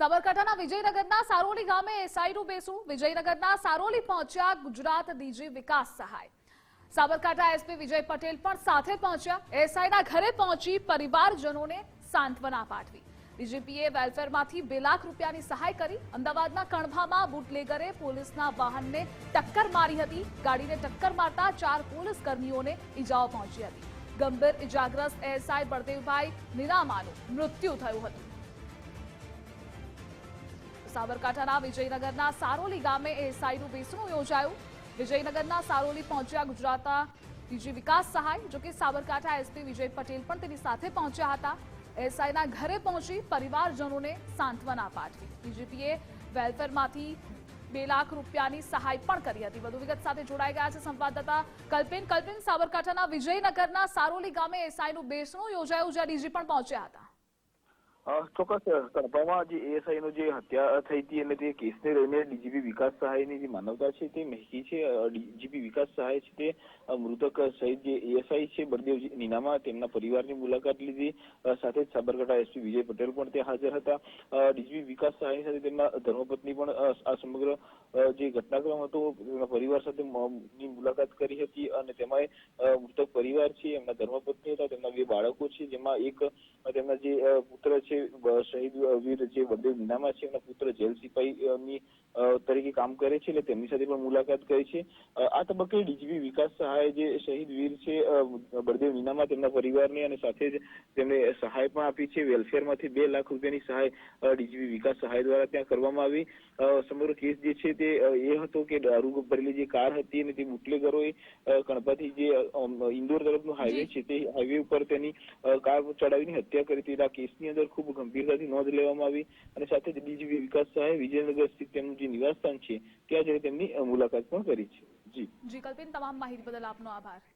સાબરકાંઠાના વિજયનગરના સારોલી ગામે એસઆઈનું બેસું. વિજયનગરના સારોલી પહોંચ્યા ગુજરાત ડીજી વિકાસ સહાય. સાબરકાંઠા એસપી વિજય પટેલ પણ સાથે પહોંચ્યા. એસઆઈના ઘરે પહોંચી પરિવારજનોને સાંત્વના પાઠવી. ડીજીપીએ વેલફેરમાંથી બે લાખ રૂપિયાની સહાય કરી. અમદાવાદના કણભામાં બુટલેગરે પોલીસના વાહનને ટક્કર મારી હતી. ગાડીને ટક્કર મારતા ચાર પોલીસ કર્મીઓને ઇજાઓ પહોંચી હતી. ગંભીર ઇજાગ્રસ્ત એસઆઈ બળદેવભાઈ નિરામાનું મૃત્યુ થયું હતું. સાબરકાંઠાના વિજયનગરના સારોલી ગામે એસઆઈનું બેસણું યોજાયું. વિજયનગરના સારોલી પહોંચ્યા ગુજરાતના બીજી વિકાસ સહાય, જો કે સાબરકાંઠા એસપી વિજય પટેલ પણ તેની સાથે પહોંચ્યા હતા. એસઆઈના ઘરે પહોંચી પરિવારજનોને સાંત્વના પાઠવી. બીજીપીએ વેલફેરમાંથી બે લાખ રૂપિયાની સહાય પણ કરી હતી. વધુ વિગત સાથે જોડાઈ ગયા છે સંવાદદાતા કલ્પિન. કલ્પિન, સાબરકાંઠાના વિજયનગરના સારોલી ગામે એસઆઈનું બેસણું યોજાયું, જ્યાં ડીજી પણ પહોંચ્યા હતા. ચોક્કસ તળપામાં જે એએસઆઈ નો જે હત્યા થઈ હતી અને તે કેસને લઈને ડીજીપી વિકાસ સહાયની જે માનવતા છે તે મહેકી છે ડીજીપી વિકાસ સહાય છે તે મૃતક સહિત જે એએસઆઈ છે બળદેવ નીનામા તેમના પરિવારની મુલાકાત લીધી સાથે સાબરકાંઠા એસપી વિજય પટેલ પણ ત્યાં હાજર હતા ડીજીપી વિકાસ સહાયની સાથે તેમના ધર્મપત્ની પણ આ સમગ્ર જે ઘટનાક્રમ હતો તેમના પરિવાર સાથે મુલાકાત કરી હતી અને તેમાં મૃતક પરિવાર છે એમના ધર્મપત્ની હતા તેમના બે બાળકો છે જેમાં એક તેમના જે પુત્ર છે બ- શહીદ વીર જે બળદેવ નીનામા છે એમના પુત્ર જેલ સિપાહી ની તરીકે કામ કરે છે એટલે તેમની સાથે પણ મુલાકાત કરી છે. આ તબક્કે ડીજીપી વિકાસ સહાય જે શહીદ વીર છે બળદેવ નીનામા તેમના પરિવારને અને સાથે જ તેમને સહાય પણ આપી છે. વેલફેરમાંથી બે લાખ રૂપિયાની સહાય ડીજીપી વિકાસ સહાય દ્વારા ત્યાં કરવામાં આવી. સમગ્ર કેસ જે છે તે એ હતો કે દારૂ ભરેલી જે કાર હતી અને તે બુટલેગરોએ કણપાથી જે ઇન્દોર તરફનો હાઈવે છે તે હાઈવે ઉપર તેની કાર ચડાવીને હત્યા કરી હતી. આ કેસની અંદર ખૂબ ગંભીરતાથી નોંધ લેવામાં આવી અને સાથે જ ડીજીપી વિકાસ સહાય વિજયનગર સ્થિત તેમનું જે નિવાસસ્થાન છે, ત્યાં જઈને તેમની મુલાકાત પણ કરી છે. જી. જી, કલ્પિન, તમામ માહિતી બદલ આપનો આભાર.